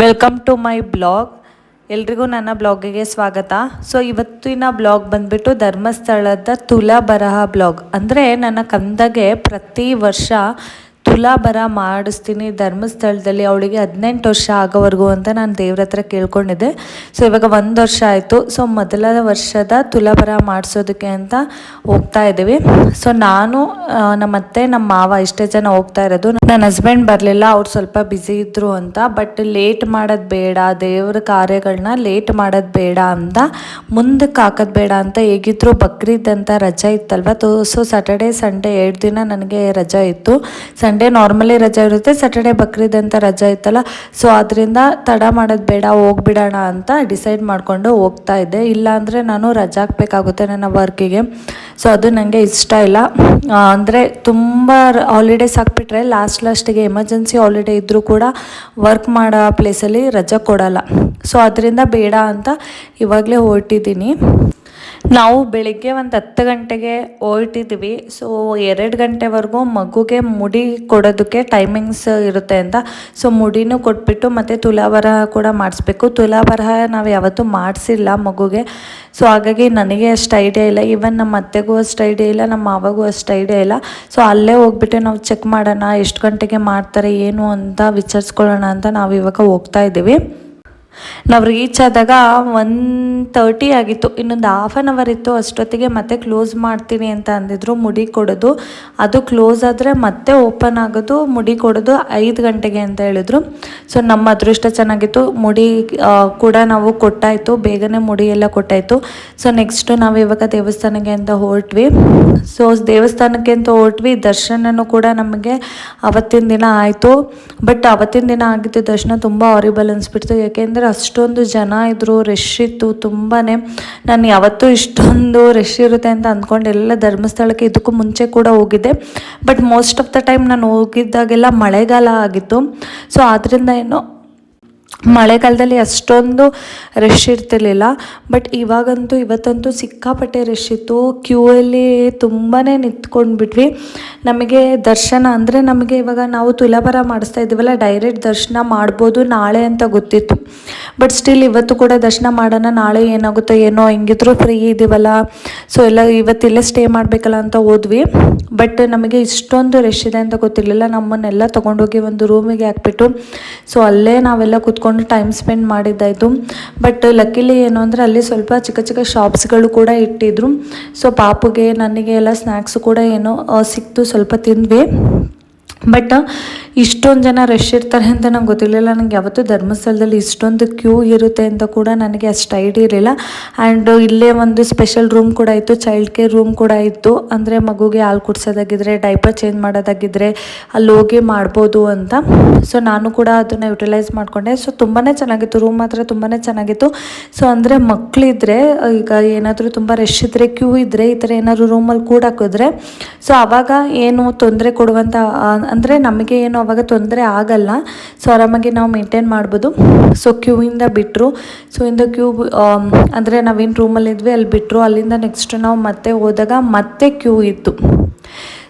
Welcome to my blog ಎಲ್ರಿಗೂ ನನ್ನ ಬ್ಲಾಗಿಗೆ ಸ್ವಾಗತ. ಸೊ ಇವತ್ತಿನ ಬ್ಲಾಗ್ ಬಂದ್ಬಿಟ್ಟು ಧರ್ಮಸ್ಥಳದ ತುಲಾ ಬರಹ ಬ್ಲಾಗ್ ಅಂದರೆ ನನ್ನ ಕಂದಗೆ ಪ್ರತಿ ವರ್ಷ ತುಲಾ ಬರ ಮಾಡಿಸ್ತೀನಿ ಧರ್ಮಸ್ಥಳದಲ್ಲಿ ಅವಳಿಗೆ ಹದಿನೆಂಟು ವರ್ಷ ಆಗೋವರೆಗೂ ಅಂತ ನಾನು ದೇವ್ರ ಹತ್ರ ಕೇಳ್ಕೊಂಡಿದ್ದೆ. ಸೊ ಇವಾಗ ಒಂದು ವರ್ಷ ಆಯಿತು. ಸೊ ಮೊದಲ ವರ್ಷದ ತುಲಾಭರ ಮಾಡಿಸೋದಕ್ಕೆ ಅಂತ ಹೋಗ್ತಾ ಇದ್ದೀವಿ. ಸೊ ನಾನು ನಮ್ಮ ಅತ್ತೆ, ನಮ್ಮ ಮಾವ ಇಷ್ಟೇ ಜನ ಹೋಗ್ತಾ ಇರೋದು. ನನ್ನ ಹಸ್ಬೆಂಡ್ ಬರಲಿಲ್ಲ, ಅವ್ರು ಸ್ವಲ್ಪ ಬ್ಯುಸಿ ಇದ್ರು ಅಂತ. ಬಟ್ ಲೇಟ್ ಮಾಡೋದು ಬೇಡ, ದೇವ್ರ ಕಾರ್ಯಗಳನ್ನ ಲೇಟ್ ಮಾಡೋದು ಬೇಡ ಅಂತ, ಮುಂದಕ್ಕೆ ಹಾಕೋದು ಬೇಡ ಅಂತ ಹೇಗಿದ್ರು ಬಕ್ರೀದ್ ಅಂತ ರಜೆ ಇತ್ತಲ್ವ? ಸೊ ಸ್ಯಾಟರ್ಡೆ ಸಂಡೇ ಎರಡು ದಿನ ನನಗೆ ರಜೆ ಇತ್ತು. ಸಂಡೇ ನಾರ್ಮಲಿ ರಜೆ ಇರುತ್ತೆ ಸ್ಯಾಟರ್ಡೇ ಬಕ್ರೀದ್ ಅಂತ ರಜೆ ಇತ್ತಲ್ಲ ಸೊ ಅದರಿಂದ ತಡ ಮಾಡೋದು ಬೇಡ, ಹೋಗ್ಬಿಡೋಣ ಅಂತ ಡಿಸೈಡ್ ಮಾಡಿಕೊಂಡು ಹೋಗ್ತಾ ಇದ್ದೆ. ಇಲ್ಲಾಂದರೆ ನಾನು ರಜೆ ಹಾಕ್ಬೇಕಾಗುತ್ತೆ ನನ್ನ ವರ್ಕಿಗೆ ಸೊ ಅದು ನನಗೆ ಇಷ್ಟ ಇಲ್ಲ. ಅಂದರೆ ತುಂಬ ಹಾಲಿಡೇಸ್ ಹಾಕ್ಬಿಟ್ರೆ ಲಾಸ್ಟ್ ಲಾಸ್ಟಿಗೆ ಎಮರ್ಜೆನ್ಸಿ ಹಾಲಿಡೇ ಇದ್ದರೂ ಕೂಡ ವರ್ಕ್ ಮಾಡೋ ಪ್ಲೇಸಲ್ಲಿ ರಜೆ ಕೊಡೋಲ್ಲ. ಸೊ ಅದರಿಂದ ಬೇಡ ಅಂತ ಇವಾಗಲೇ ಹೊರಟಿದ್ದೀನಿ. ನಾವು ಬೆಳಿಗ್ಗೆ ಒಂದು ಹತ್ತು ಗಂಟೆಗೆ ಹೊರಟಿದ್ವಿ. ಸೊ ಎರಡು ಗಂಟೆವರೆಗೂ ಮಗುಗೆ ಮುಡಿ ಕೊಡೋದಕ್ಕೆ ಟೈಮಿಂಗ್ಸ್ ಇರುತ್ತೆ ಅಂತ. ಸೊ ಮುಡಿನೂ ಕೊಟ್ಬಿಟ್ಟು ಮತ್ತು ತುಲಾಬರಹ ಕೂಡ ಮಾಡಿಸ್ಬೇಕು. ತುಲಾಬರಹ ನಾವು ಯಾವತ್ತೂ ಮಾಡಿಸಿಲ್ಲ ಮಗುಗೆ. ಸೊ ಹಾಗಾಗಿ ನನಗೆ ಅಷ್ಟು ಐಡಿಯಾ ಇಲ್ಲ. ಈವನ್ ನಮ್ಮ ಅತ್ತೆಗೂ ಅಷ್ಟು ಐಡಿಯಾ ಇಲ್ಲ, ನಮ್ಮ ಮಾವಾಗೂ ಅಷ್ಟು ಐಡಿಯಾ ಇಲ್ಲ. ಸೊ ಅಲ್ಲೇ ಹೋಗ್ಬಿಟ್ಟು ನಾವು ಚೆಕ್ ಮಾಡೋಣ, ಎಷ್ಟು ಗಂಟೆಗೆ ಮಾಡ್ತಾರೆ, ಏನು ಅಂತ ವಿಚಾರಿಸ್ಕೊಳ್ಳೋಣ ಅಂತ ನಾವು ಇವಾಗ ಹೋಗ್ತಾ ಇದ್ದೀವಿ. ನಾವು ರೀಚ್ ಆದಾಗ ಒನ್ ತರ್ಟಿ ಆಗಿತ್ತು. ಇನ್ನೊಂದು ಹಾಫ್ ಆನ್ ಅವರ್ ಇತ್ತು. ಅಷ್ಟೊತ್ತಿಗೆ ಮತ್ತೆ ಕ್ಲೋಸ್ ಮಾಡ್ತೀನಿ ಅಂತ ಅಂದಿದ್ರು. ಮುಡಿ ಕೊಡೋದು. ಅದು ಕ್ಲೋಸ್ ಆದರೆ ಮತ್ತೆ ಓಪನ್ ಆಗೋದು. ಮುಡಿ ಕೊಡೋದು ಐದು ಗಂಟೆಗೆ ಅಂತ ಹೇಳಿದ್ರು. ಸೊ ನಮ್ಮ ಅದೃಷ್ಟ ಚೆನ್ನಾಗಿತ್ತು. ಮುಡಿ ಕೂಡ ನಾವು ಕೊಟ್ಟಾಯಿತು. ಬೇಗನೆ ಮುಡಿ ಎಲ್ಲ ಕೊಟ್ಟಾಯಿತು. ಸೊ ನೆಕ್ಸ್ಟು ನಾವು ಇವಾಗ ದೇವಸ್ಥಾನಕ್ಕೆ ಅಂತ ಹೊರಟ್ವಿ. ಸೊ ದೇವಸ್ಥಾನಕ್ಕೆ ಅಂತ ಹೊರಟ್ವಿ. ದರ್ಶನನೂ ಕೂಡ ನಮಗೆ ಅವತ್ತಿನ ದಿನ ಆಯಿತು. ಬಟ್ ಅವತ್ತಿನ ದಿನ ಆಗಿದ್ದು ದರ್ಶನ ತುಂಬ ಹಾರಿಬಲ್ ಅನಿಸ್ಬಿಡ್ತು. ಯಾಕೆಂದರೆ ಅಷ್ಟೊಂದು ಜನ ಇದ್ದರು ರಶ್ ಇತ್ತು. ತುಂಬಾ ನಾನು ಯಾವತ್ತೂ ಇಷ್ಟೊಂದು ರಶ್ ಇರುತ್ತೆ ಅಂತ ಅಂದ್ಕೊಂಡು ಎಲ್ಲ ಧರ್ಮಸ್ಥಳಕ್ಕೆ ಇದಕ್ಕೂ ಮುಂಚೆ ಕೂಡ ಹೋಗಿದ್ದೆ. But most of the time ನಾನು ಹೋಗಿದ್ದಾಗೆಲ್ಲ ಮಳೆಗಾಲ ಆಗಿತ್ತು. ಸೊ ಆದ್ದರಿಂದ ಏನು ಮಳೆಗಾಲದಲ್ಲಿ ಅಷ್ಟೊಂದು ರಶ್ ಇರ್ತಿರ್ಲಿಲ್ಲ. ಬಟ್ ಇವಾಗಂತೂ, ಇವತ್ತಂತೂ ಸಿಕ್ಕಾಪಟ್ಟೆ ರಶ್ ಇತ್ತು. ಕ್ಯೂ ಅಲ್ಲಿ ತುಂಬಾ ನಿಂತ್ಕೊಂಡ್ಬಿಟ್ವಿ. ನಮಗೆ ದರ್ಶನ ಅಂದರೆ ನಮಗೆ ಇವಾಗ ನಾವು ತುಲಾಭಾರ ಮಾಡಿಸ್ತಾ ಇದ್ದೀವಲ್ಲ ಡೈರೆಕ್ಟ್ ದರ್ಶನ ಮಾಡ್ಬೋದು ನಾಳೆ ಅಂತ ಗೊತ್ತಿತ್ತು. ಬಟ್ ಸ್ಟಿಲ್ ಇವತ್ತು ಕೂಡ ದರ್ಶನ ಮಾಡೋಣ, ನಾಳೆ ಏನಾಗುತ್ತೋ ಏನೋ, ಹೆಂಗಿದ್ರು ಫ್ರೀ ಇದ್ದೀವಲ್ಲ ಸೊ ಎಲ್ಲ ಇವತ್ತಿಲ್ಲೇ ಸ್ಟೇ ಮಾಡಬೇಕಲ್ಲ ಅಂತ ಹೋದ್ವಿ. ಬಟ್ ನಮಗೆ ಇಷ್ಟೊಂದು ರೆಶ್ ಇದೆ ಅಂತ ಗೊತ್ತಿರಲಿಲ್ಲ. ನಮ್ಮನ್ನೆಲ್ಲ ತೊಗೊಂಡೋಗಿ ಒಂದು ರೂಮಿಗೆ ಹಾಕ್ಬಿಟ್ಟು ಸೊ ಅಲ್ಲೇ ನಾವೆಲ್ಲ ಕೂತ್ಕೊಂಡು ಟೈಮ್ ಸ್ಪೆಂಡ್ ಮಾಡಿದ್ದಾಯಿತು. ಬಟ್ ಲಕ್ಕಿಲಿ ಏನು ಅಂದರೆ ಅಲ್ಲಿ ಸ್ವಲ್ಪ ಚಿಕ್ಕ ಚಿಕ್ಕ ಶಾಪ್ಸ್ಗಳು ಕೂಡ ಇಟ್ಟಿದ್ರು. ಸೊ ಪಾಪುಗೆ ನನಗೆ ಎಲ್ಲ ಸ್ನ್ಯಾಕ್ಸು ಕೂಡ ಏನೋ ಸಿಕ್ತು ಸ್ವಲ್ಪ ತಿಂದ್ವಿ. ಬಟ್ ಇಷ್ಟೊಂದು ಜನ ರಶ್ ಇರ್ತಾರೆ ಅಂತ ನಂಗೆ ಗೊತ್ತಿರಲಿಲ್ಲ. ನನಗೆ ಯಾವತ್ತೂ ಧರ್ಮಸ್ಥಳದಲ್ಲಿ ಇಷ್ಟೊಂದು ಕ್ಯೂ ಇರುತ್ತೆ ಅಂತ ಕೂಡ ನನಗೆ ಅಷ್ಟು ಐಡಿಯಾ ಇರಲಿಲ್ಲ. ಆ್ಯಂಡ್ ಇಲ್ಲೇ ಒಂದು ಸ್ಪೆಷಲ್ ರೂಮ್ ಕೂಡ ಇತ್ತು ಚೈಲ್ಡ್ ಕೇರ್ ರೂಮ್ ಕೂಡ ಇತ್ತು. ಅಂದರೆ ಮಗುಗೆ ಹಾಲು ಕುಡಿಸೋದಾಗಿದ್ದರೆ ಡೈಪರ್ ಚೇಂಜ್ ಮಾಡೋದಾಗಿದ್ದರೆ ಅಲ್ಲಿ ಹೋಗಿ ಮಾಡ್ಬೋದು ಅಂತ. ಸೊ ನಾನು ಕೂಡ ಅದನ್ನು ಯುಟಿಲೈಸ್ ಮಾಡಿಕೊಂಡೆ. ಸೊ ತುಂಬಾ ಚೆನ್ನಾಗಿತ್ತು ರೂಮ್ ಮಾತ್ರ ತುಂಬಾ ಚೆನ್ನಾಗಿತ್ತು. ಸೊ ಅಂದರೆ ಮಕ್ಕಳಿದ್ರೆ ಈಗ ಏನಾದರೂ ತುಂಬ ರಶ್ ಇದ್ದರೆ ಕ್ಯೂ ಇದ್ದರೆ ಈ ಥರ ಏನಾದರೂ ರೂಮಲ್ಲಿ ಕೂಡ ಹಾಕಿದ್ರೆ ಸೊ ಆವಾಗ ಏನು ತೊಂದರೆ ಕೊಡುವಂಥ ಅಂದರೆ ನಮಗೆ ಏನು ಅವಾಗ ತೊಂದರೆ ಆಗಲ್ಲ. ಸೊ ಆರಾಮಾಗಿ ನಾವು ಮೇಂಟೈನ್ ಮಾಡ್ಬೋದು. ಸೊ ಕ್ಯೂವಿಂದ ಬಿಟ್ಟರು ಸೊ ಇಂದ ಕ್ಯೂ ಅಂದರೆ ನಾವೇನು ರೂಮಲ್ಲಿದ್ವಿ ಅಲ್ಲಿ ಬಿಟ್ಟರು ಅಲ್ಲಿಂದ ನೆಕ್ಸ್ಟ್ ನಾವು ಮತ್ತೆ ಹೋದಾಗ ಮತ್ತೆ ಕ್ಯೂ ಇತ್ತು.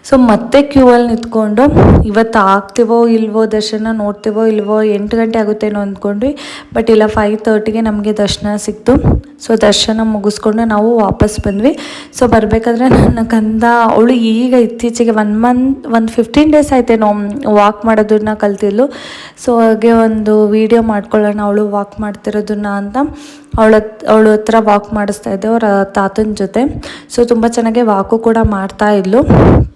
ಸೊ ಮತ್ತೆ ಕ್ಯೂ ಅಲ್ಲಿ ನಿಂತ್ಕೊಂಡು, ಇವತ್ತು ಆಗ್ತೀವೋ ಇಲ್ವೋ ದರ್ಶನ ನೋಡ್ತೀವೋ ಇಲ್ವೋ, ಎಂಟು ಗಂಟೆ ಆಗುತ್ತೇನೋ ಅಂದ್ಕೊಂಡ್ವಿ. ಬಟ್ ಇಲ್ಲ ಫೈವ್ ತರ್ಟಿಗೆ ನಮಗೆ ದರ್ಶನ ಸಿಕ್ತು. ಸೊ ದರ್ಶನ ಮುಗಿಸ್ಕೊಂಡು ನಾವು ವಾಪಸ್ ಬಂದ್ವಿ. ಸೊ ಬರಬೇಕಾದ್ರೆ ನನ್ನ ಕಂದ, ಅವಳು ಈಗ ಇತ್ತೀಚೆಗೆ ಒನ್ ಮಂತ್ ಒಂದು ಫಿಫ್ಟೀನ್ ಡೇಸ್ ಆಯ್ತೇನೋ ವಾಕ್ ಮಾಡೋದನ್ನ ಕಲ್ತಿದ್ಲು. ಸೊ ಹಾಗೆ ಒಂದು ವಿಡಿಯೋ ಮಾಡ್ಕೊಳ್ಳೋಣ, ಅವಳು ವಾಕ್ ಮಾಡ್ತಿರೋದನ್ನ ಅಂತ ಅವಳ ಅವಳ ಹತ್ರ ವಾಕ್ ಮಾಡಿಸ್ತಾ ಇದ್ದೆ, ಅವರ ತಾತನ ಜೊತೆ. ಸೊ ತುಂಬ ಚೆನ್ನಾಗಿ ವಾಕು ಕೂಡ ಮಾಡ್ತಾ ಇದ್ಲು.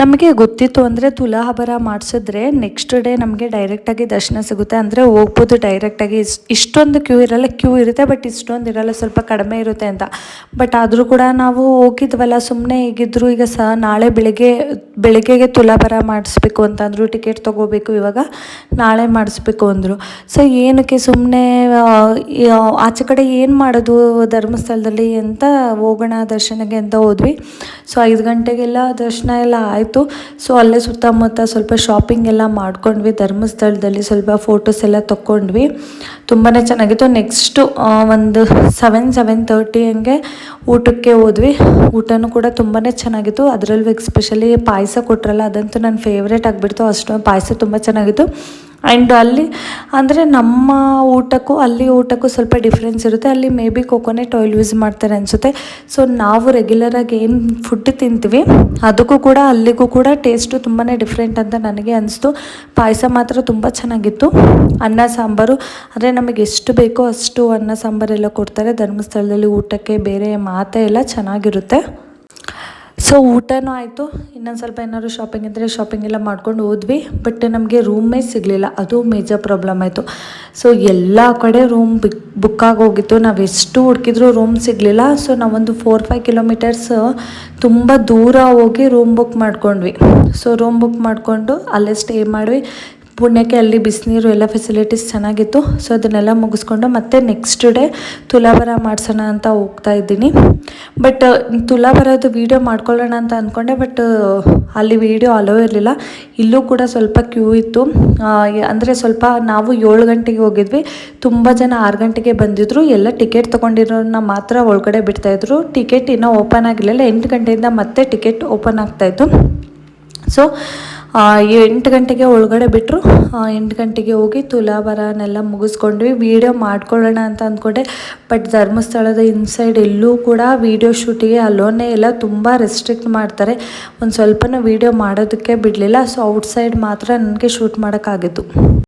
ನಮಗೆ ಗೊತ್ತಿತ್ತು ಅಂದರೆ ತುಲಾಹಬರ ಮಾಡಿಸಿದ್ರೆ ನೆಕ್ಸ್ಟ್ ಡೇ ನಮಗೆ ಡೈರೆಕ್ಟಾಗಿ ದರ್ಶನ ಸಿಗುತ್ತೆ. ಅಂದರೆ ಹೋಗ್ಬೋದು ಡೈರೆಕ್ಟಾಗಿ ಇಷ್ಟೊಂದು ಕ್ಯೂ ಇರಲ್ಲ ಕ್ಯೂ ಇರುತ್ತೆ ಬಟ್ ಇಷ್ಟೊಂದು ಇರಲ್ಲ, ಸ್ವಲ್ಪ ಕಡಿಮೆ ಇರುತ್ತೆ ಅಂತ. ಬಟ್ ಆದರೂ ಕೂಡ ನಾವು ಹೋಗಿದ್ವಲ್ಲ ಸುಮ್ಮನೆ ಹೇಗಿದ್ರು ಈಗ ಸಹ ನಾಳೆ ಬೆಳಿಗ್ಗೆ, ಬೆಳಿಗ್ಗೆಗೆ ತುಲಾಭರ ಮಾಡಿಸ್ಬೇಕು ಅಂತಂದರು ಟಿಕೆಟ್ ತೊಗೋಬೇಕು ಇವಾಗ, ನಾಳೆ ಮಾಡಿಸ್ಬೇಕು ಅಂದರು. ಸೊ ಏನಕ್ಕೆ ಸುಮ್ಮನೆ ಆಚೆ ಕಡೆ ಏನು ಮಾಡೋದು ಧರ್ಮಸ್ಥಳದಲ್ಲಿ ಅಂತ ಹೋಗೋಣ ದರ್ಶನಕ್ಕೆ ಅಂತ ಹೋದ್ವಿ. ಸೊ ಐದು ಗಂಟೆಗೆಲ್ಲ ದರ್ಶನ ಎಲ್ಲ ಆಯಿತು ಸೊ ಅಲ್ಲೇ ಸುತ್ತಮುತ್ತ ಸ್ವಲ್ಪ ಶಾಪಿಂಗ್ ಎಲ್ಲ ಮಾಡ್ಕೊಂಡ್ವಿ. ಧರ್ಮಸ್ಥಳದಲ್ಲಿ ಸ್ವಲ್ಪ ಫೋಟೋಸ್ ಎಲ್ಲ ತೊಗೊಂಡ್ವಿ ತುಂಬಾ ಚೆನ್ನಾಗಿತ್ತು. ನೆಕ್ಸ್ಟು ಒಂದು ಸೆವೆನ್ ಸೆವೆನ್ ತರ್ಟಿ ಹಂಗೆ ಊಟಕ್ಕೆ ಹೋದ್ವಿ. ಊಟನೂ ಕೂಡ ತುಂಬಾ ಚೆನ್ನಾಗಿತ್ತು. ಅದರಲ್ಲೂ ಎಸ್ಪೆಷಲಿ ಪಾಯಸ ಕೊಟ್ರಲ್ಲ, ಅದಂತೂ ನನ್ನ ಫೇವ್ರೇಟ್ ಆಗಿಬಿಡ್ತು. ಅಷ್ಟು ಪಾಯಸ ತುಂಬ ಚೆನ್ನಾಗಿತ್ತು. ಆ್ಯಂಡ್ ಅಲ್ಲಿ, ಅಂದರೆ ನಮ್ಮ ಊಟಕ್ಕೂ, ಅಲ್ಲಿ ಊಟಕ್ಕೂ ಸ್ವಲ್ಪ ಡಿಫ್ರೆನ್ಸ್ ಇರುತ್ತೆ. ಅಲ್ಲಿ maybe coconut oil use ಮಾಡ್ತಾರೆ ಅನಿಸುತ್ತೆ. ಸೊ ನಾವು ರೆಗ್ಯುಲರಾಗಿ ಏನು ಫುಡ್ ತಿಂತೀವಿ, ಅದಕ್ಕೂ ಕೂಡ, ಅಲ್ಲಿಗೂ ಕೂಡ ಟೇಸ್ಟು ತುಂಬಾ ಡಿಫ್ರೆಂಟ್ ಅಂತ ನನಗೆ ಅನಿಸ್ತು. ಪಾಯಸ ಮಾತ್ರ ತುಂಬ ಚೆನ್ನಾಗಿತ್ತು. ಅನ್ನ, ಸಾಂಬಾರು, ಅಂದರೆ ನಮಗೆ ಎಷ್ಟು ಬೇಕೋ ಅಷ್ಟು ಅನ್ನ, ಸಾಂಬಾರೆಲ್ಲ ಕೊಡ್ತಾರೆ. ಧರ್ಮಸ್ಥಳದಲ್ಲಿ ಊಟಕ್ಕೆ ಬೇರೆ ಮಾತೇ ಎಲ್ಲ ಚೆನ್ನಾಗಿರುತ್ತೆ. ಸೊ ಊಟನೂ ಆಯಿತು. ಇನ್ನೊಂದು ಸ್ವಲ್ಪ ಏನಾದ್ರು ಶಾಪಿಂಗ್ ಇದ್ದರೆ ಶಾಪಿಂಗ್ ಎಲ್ಲ ಮಾಡ್ಕೊಂಡು ಹೋದ್ವಿ. ಬಟ್ ನಮಗೆ ರೂಮೇ ಸಿಗಲಿಲ್ಲ. ಅದು ಮೇಜರ್ ಪ್ರಾಬ್ಲಮ್ ಆಯಿತು. ಸೊ ಎಲ್ಲ ಕಡೆ ರೂಮ್ ಬಿಕ್ ಬುಕ್ ಆಗೋಗಿತ್ತು. ನಾವು ಎಷ್ಟು ಹುಡುಕಿದ್ರು ರೂಮ್ ಸಿಗಲಿಲ್ಲ. ಸೊ ನಾವೊಂದು ಫೋರ್ ಫೈವ್ ಕಿಲೋಮೀಟರ್ಸ್ ತುಂಬ ದೂರ ಹೋಗಿ ರೂಮ್ ಬುಕ್ ಮಾಡ್ಕೊಂಡ್ವಿ. ಸೊ ರೂಮ್ ಬುಕ್ ಮಾಡಿಕೊಂಡು ಅಲ್ಲೇ ಸ್ಟೇ ಮಾಡಿವಿ. ಪುಣ್ಯಕ್ಕೆ ಅಲ್ಲಿ ಬಿಸಿನೀರು ಎಲ್ಲ ಫೆಸಿಲಿಟೀಸ್ ಚೆನ್ನಾಗಿತ್ತು. ಸೊ ಅದನ್ನೆಲ್ಲ ಮುಗಿಸ್ಕೊಂಡು ಮತ್ತೆ ನೆಕ್ಸ್ಟ್ ಡೇ ತುಲಾಭಾರ ಮಾಡಿಸೋಣ ಅಂತ ಹೋಗ್ತಾ ಇದ್ದೀನಿ. ಬಟ್ ತುಲಾಭಾರದ್ದು ವೀಡಿಯೋ ಮಾಡ್ಕೊಳ್ಳೋಣ ಅಂತ ಅಂದ್ಕೊಂಡೆ ಬಟ್ ಅಲ್ಲಿ ವೀಡಿಯೋ ಅಲೋ ಇರಲಿಲ್ಲ. ಇಲ್ಲೂ ಕೂಡ ಸ್ವಲ್ಪ ಕ್ಯೂ ಇತ್ತು. ಅಂದರೆ ಸ್ವಲ್ಪ ನಾವು ಏಳು ಗಂಟೆಗೆ ಹೋಗಿದ್ವಿ. ತುಂಬ ಜನ ಆರು ಗಂಟೆಗೆ ಬಂದಿದ್ರು. ಎಲ್ಲ ಟಿಕೆಟ್ ತೊಗೊಂಡಿರೋರನ್ನ ಮಾತ್ರ ಒಳಗಡೆ ಬಿಡ್ತಾಯಿದ್ರು ಟಿಕೆಟ್ ಇನ್ನೂ ಓಪನ್ ಆಗಿರಲಿಲ್ಲ. ಎಂಟು ಗಂಟೆಯಿಂದ ಮತ್ತೆ ಟಿಕೆಟ್ ಓಪನ್ ಆಗ್ತಾಯಿತ್ತು ಸೊ ಎಂಟು ಗಂಟೆಗೆ ಒಳಗಡೆ ಬಿಟ್ಟರು ಎಂಟು ಗಂಟೆಗೆ ಹೋಗಿ ತುಲಾಭರನೆಲ್ಲ ಮುಗಿಸ್ಕೊಂಡ್ವಿ. ವೀಡಿಯೋ ಮಾಡ್ಕೊಳ್ಳೋಣ ಅಂತ ಅಂದ್ಕೊಂಡೆ. ಬಟ್ ಧರ್ಮಸ್ಥಳದ ಇನ್ಸೈಡ್ ಎಲ್ಲೂ ಕೂಡ ವೀಡಿಯೋ ಶೂಟಿಗೆ ಅಲೋನೇ ಎಲ್ಲ ತುಂಬ ರೆಸ್ಟ್ರಿಕ್ಟ್ ಮಾಡ್ತಾರೆ. ಒಂದು ಸ್ವಲ್ಪನೂ ವೀಡಿಯೋ ಮಾಡೋದಕ್ಕೆ ಬಿಡಲಿಲ್ಲ. ಸೊ, ಔಟ್ಸೈಡ್ ಮಾತ್ರ ನನಗೆ ಶೂಟ್ ಮಾಡೋಕ್ಕಾಗಿತ್ತು